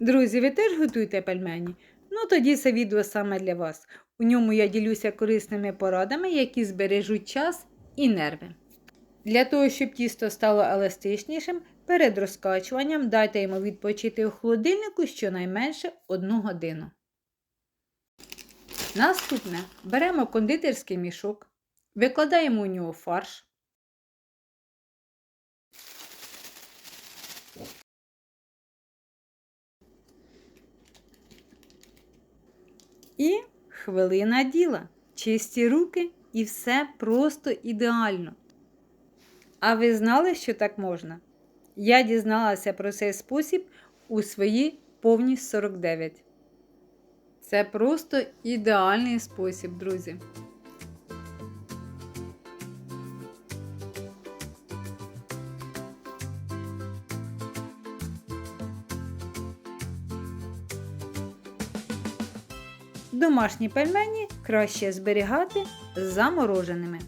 Друзі, ви теж готуєте пельмені? Ну тоді це відео саме для вас. У ньому я ділюся корисними порадами, які збережуть час і нерви. Для того, щоб тісто стало еластичнішим, перед розкачуванням дайте йому відпочити у холодильнику щонайменше 1 годину. Наступне беремо кондитерський мішок, викладаємо у нього фарш. І хвилина діла. Чисті руки і все просто ідеально. А ви знали, що так можна? Я дізналася про цей спосіб у свої повні 49. Це просто ідеальний спосіб, друзі. Домашні пельмені краще зберігати замороженими.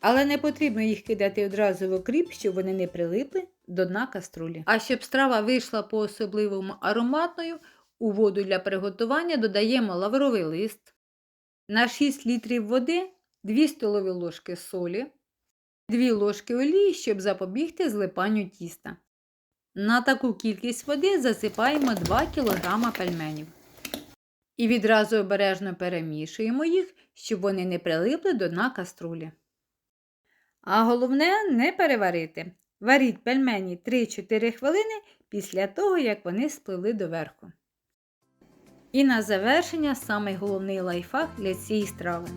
Але не потрібно їх кидати одразу в окріп, щоб вони не прилипли до дна каструлі. А щоб страва вийшла по особливому ароматною, у воду для приготування додаємо лавровий лист, на 6 літрів води 2 столові ложки солі, 2 ложки олії, щоб запобігти злипанню тіста. На таку кількість води засипаємо 2 кг пельменів. І відразу обережно перемішуємо їх, щоб вони не прилипли до дна каструлі. А головне не переварити. Варіть пельмені 3-4 хвилини після того, як вони спливли доверху. І на завершення самий головний лайфхак для цієї страви.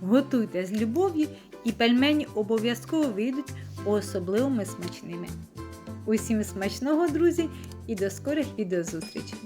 Готуйте з любов'ю і пельмені обов'язково вийдуть особливими смачними. Усім смачного, друзі, і до скорих відеозустрічей!